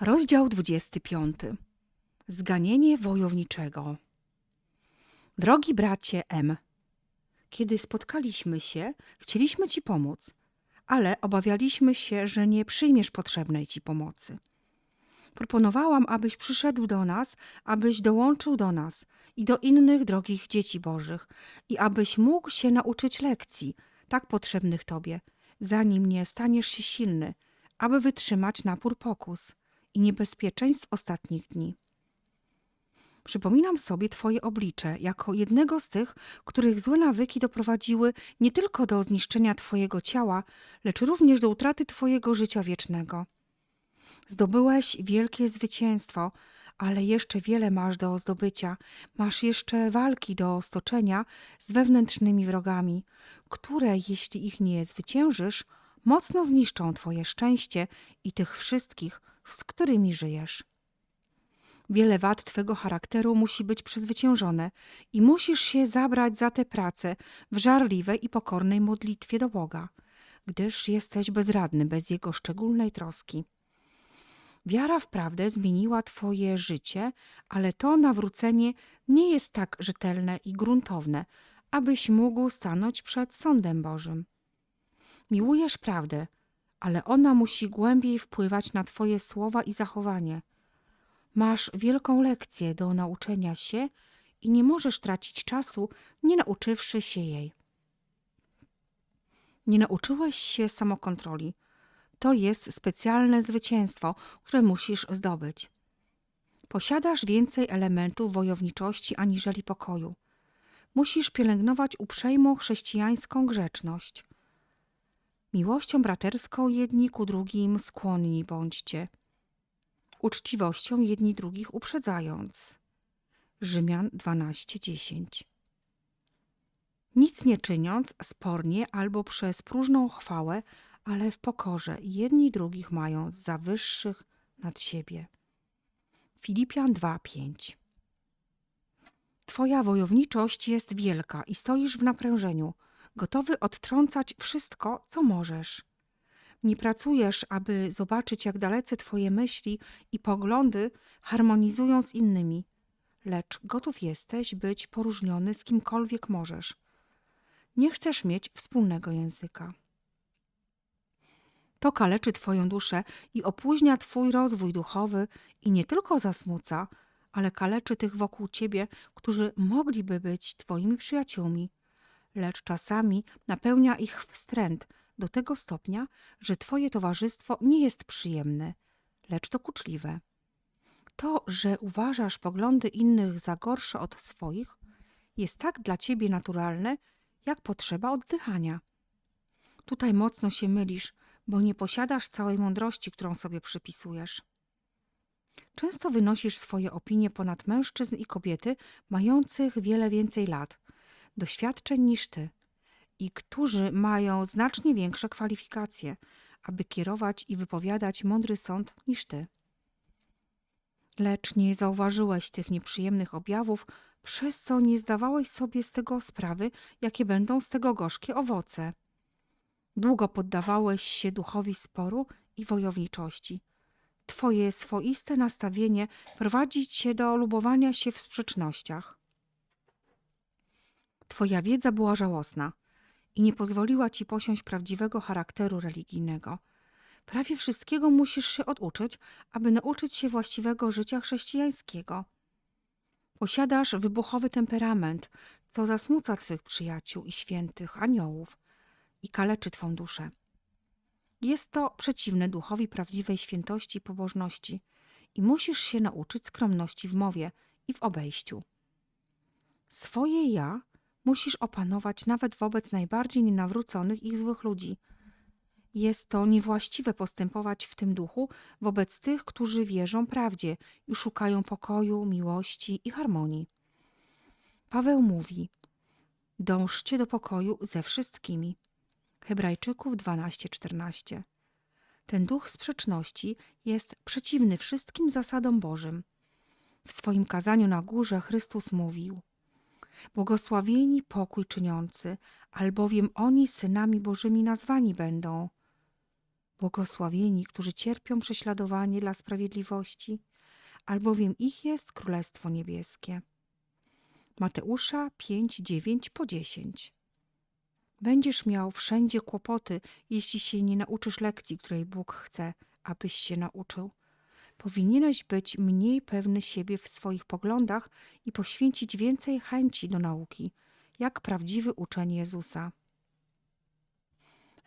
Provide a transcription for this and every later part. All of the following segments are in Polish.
Rozdział 25. Zganienie wojowniczego. Drogi bracie M. Kiedy spotkaliśmy się, chcieliśmy ci pomóc, ale obawialiśmy się, że nie przyjmiesz potrzebnej ci pomocy. Proponowałam, abyś przyszedł do nas, abyś dołączył do nas i do innych drogich dzieci Bożych i abyś mógł się nauczyć lekcji, tak potrzebnych Tobie, zanim nie staniesz się silny, aby wytrzymać napór pokus i niebezpieczeństw ostatnich dni. Przypominam sobie Twoje oblicze jako jednego z tych, których złe nawyki doprowadziły nie tylko do zniszczenia Twojego ciała, lecz również do utraty Twojego życia wiecznego. Zdobyłeś wielkie zwycięstwo, ale jeszcze wiele masz do zdobycia. Masz jeszcze walki do stoczenia z wewnętrznymi wrogami, które, jeśli ich nie zwyciężysz, mocno zniszczą Twoje szczęście i tych wszystkich, z którymi żyjesz. Wiele wad Twego charakteru musi być przezwyciężone i musisz się zabrać za tę pracę w żarliwej i pokornej modlitwie do Boga, gdyż jesteś bezradny bez Jego szczególnej troski. Wiara w prawdę zmieniła Twoje życie, ale to nawrócenie nie jest tak rzetelne i gruntowne, abyś mógł stanąć przed sądem Bożym. Miłujesz prawdę, ale ona musi głębiej wpływać na Twoje słowa i zachowanie. Masz wielką lekcję do nauczenia się i nie możesz tracić czasu, nie nauczywszy się jej. Nie nauczyłeś się samokontroli. To jest specjalne zwycięstwo, które musisz zdobyć. Posiadasz więcej elementów wojowniczości aniżeli pokoju. Musisz pielęgnować uprzejmą chrześcijańską grzeczność. Miłością braterską jedni ku drugim skłonni bądźcie. Uczciwością jedni drugich uprzedzając. Rzymian 12:10. Nic nie czyniąc spornie albo przez próżną chwałę, ale w pokorze jedni drugich mając za wyższych nad siebie. Filipian 2:5. Twoja wojowniczość jest wielka i stoisz w naprężeniu, gotowy odtrącać wszystko, co możesz. Nie pracujesz, aby zobaczyć, jak dalece Twoje myśli i poglądy harmonizują z innymi, lecz gotów jesteś być poróżniony z kimkolwiek możesz. Nie chcesz mieć wspólnego języka. To kaleczy Twoją duszę i opóźnia Twój rozwój duchowy i nie tylko zasmuca, ale kaleczy tych wokół Ciebie, którzy mogliby być Twoimi przyjaciółmi, lecz czasami napełnia ich wstręt do tego stopnia, że Twoje towarzystwo nie jest przyjemne, lecz dokuczliwe. To, że uważasz poglądy innych za gorsze od swoich, jest tak dla Ciebie naturalne, jak potrzeba oddychania. Tutaj mocno się mylisz, bo nie posiadasz całej mądrości, którą sobie przypisujesz. Często wynosisz swoje opinie ponad mężczyzn i kobiety mających wiele więcej lat, doświadczeń niż ty i którzy mają znacznie większe kwalifikacje, aby kierować i wypowiadać mądry sąd niż ty. Lecz nie zauważyłeś tych nieprzyjemnych objawów, przez co nie zdawałeś sobie z tego sprawy, jakie będą z tego gorzkie owoce. Długo poddawałeś się duchowi sporu i wojowniczości. Twoje swoiste nastawienie prowadzi cię do lubowania się w sprzecznościach. Twoja wiedza była żałosna i nie pozwoliła ci posiąść prawdziwego charakteru religijnego. Prawie wszystkiego musisz się oduczyć, aby nauczyć się właściwego życia chrześcijańskiego. Posiadasz wybuchowy temperament, co zasmuca twych przyjaciół i świętych aniołów i kaleczy twą duszę. Jest to przeciwne duchowi prawdziwej świętości i pobożności i musisz się nauczyć skromności w mowie i w obejściu. Swoje ja musisz opanować nawet wobec najbardziej nienawróconych i złych ludzi. Jest to niewłaściwe postępować w tym duchu wobec tych, którzy wierzą prawdzie i szukają pokoju, miłości i harmonii. Paweł mówi: Dążcie do pokoju ze wszystkimi. Hebrajczyków 12:14. Ten duch sprzeczności jest przeciwny wszystkim zasadom Bożym. W swoim kazaniu na górze Chrystus mówił: Błogosławieni pokój czyniący, albowiem oni synami Bożymi nazwani będą. Błogosławieni, którzy cierpią prześladowanie dla sprawiedliwości, albowiem ich jest Królestwo Niebieskie. Mateusza 5, 9 po 10. Będziesz miał wszędzie kłopoty, jeśli się nie nauczysz lekcji, której Bóg chce, abyś się nauczył. Powinieneś być mniej pewny siebie w swoich poglądach i poświęcić więcej chęci do nauki, jak prawdziwy uczeń Jezusa.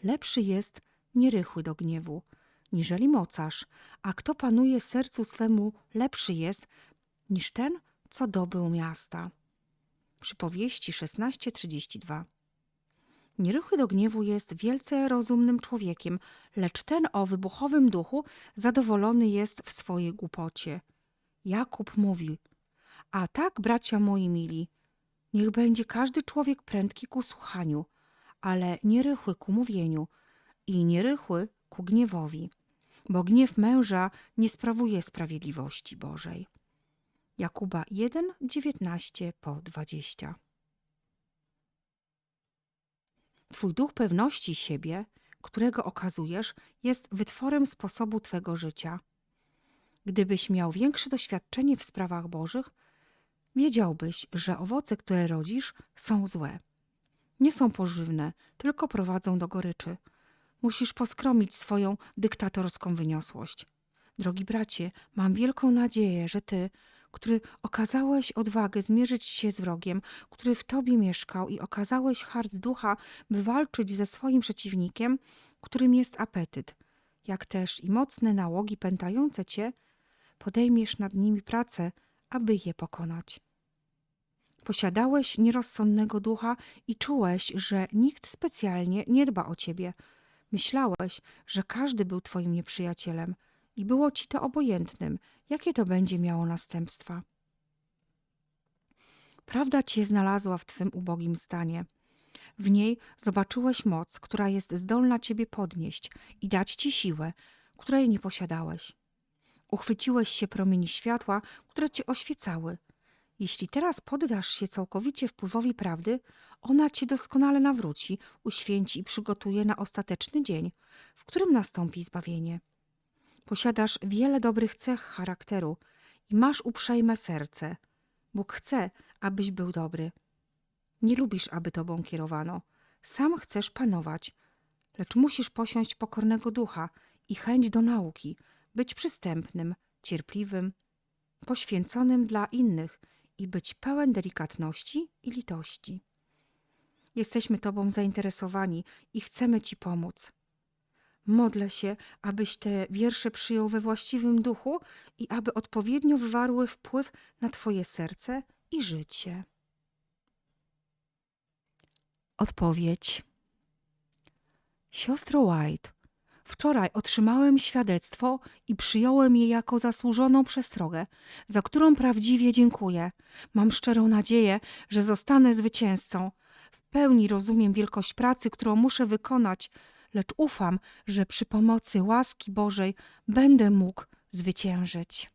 Lepszy jest nierychły do gniewu, niżeli mocarz, a kto panuje sercu swemu, lepszy jest niż ten, co dobył miasta. Przypowieści 16:32. Nierychły do gniewu jest wielce rozumnym człowiekiem, lecz ten o wybuchowym duchu zadowolony jest w swojej głupocie. Jakub mówi: A tak, bracia moi mili, niech będzie każdy człowiek prędki ku słuchaniu, ale nierychły ku mówieniu i nierychły ku gniewowi, bo gniew męża nie sprawuje sprawiedliwości Bożej. Jakuba 1, 19 po 20. Twój duch pewności siebie, którego okazujesz, jest wytworem sposobu Twego życia. Gdybyś miał większe doświadczenie w sprawach Bożych, wiedziałbyś, że owoce, które rodzisz, są złe. Nie są pożywne, tylko prowadzą do goryczy. Musisz poskromić swoją dyktatorską wyniosłość. Drogi bracie, mam wielką nadzieję, że ty, który okazałeś odwagę zmierzyć się z wrogiem, który w tobie mieszkał i okazałeś hart ducha, by walczyć ze swoim przeciwnikiem, którym jest apetyt, jak też i mocne nałogi pętające cię, podejmiesz nad nimi pracę, aby je pokonać. Posiadałeś nierozsądnego ducha i czułeś, że nikt specjalnie nie dba o ciebie. Myślałeś, że każdy był twoim nieprzyjacielem i było ci to obojętnym, jakie to będzie miało następstwa. Prawda cię znalazła w twym ubogim stanie. W niej zobaczyłeś moc, która jest zdolna ciebie podnieść i dać ci siłę, której nie posiadałeś. Uchwyciłeś się promieni światła, które cię oświecały. Jeśli teraz poddasz się całkowicie wpływowi prawdy, ona cię doskonale nawróci, uświęci i przygotuje na ostateczny dzień, w którym nastąpi zbawienie. Posiadasz wiele dobrych cech charakteru i masz uprzejme serce. Bóg chce, abyś był dobry. Nie lubisz, aby tobą kierowano. Sam chcesz panować, lecz musisz posiąść pokornego ducha i chęć do nauki, być przystępnym, cierpliwym, poświęconym dla innych i być pełen delikatności i litości. Jesteśmy Tobą zainteresowani i chcemy Ci pomóc. Modlę się, abyś te wiersze przyjął we właściwym duchu i aby odpowiednio wywarły wpływ na Twoje serce i życie. Odpowiedź. Siostro White, wczoraj otrzymałem świadectwo i przyjąłem je jako zasłużoną przestrogę, za którą prawdziwie dziękuję. Mam szczerą nadzieję, że zostanę zwycięzcą. W pełni rozumiem wielkość pracy, którą muszę wykonać, lecz ufam, że przy pomocy łaski Bożej będę mógł zwyciężyć.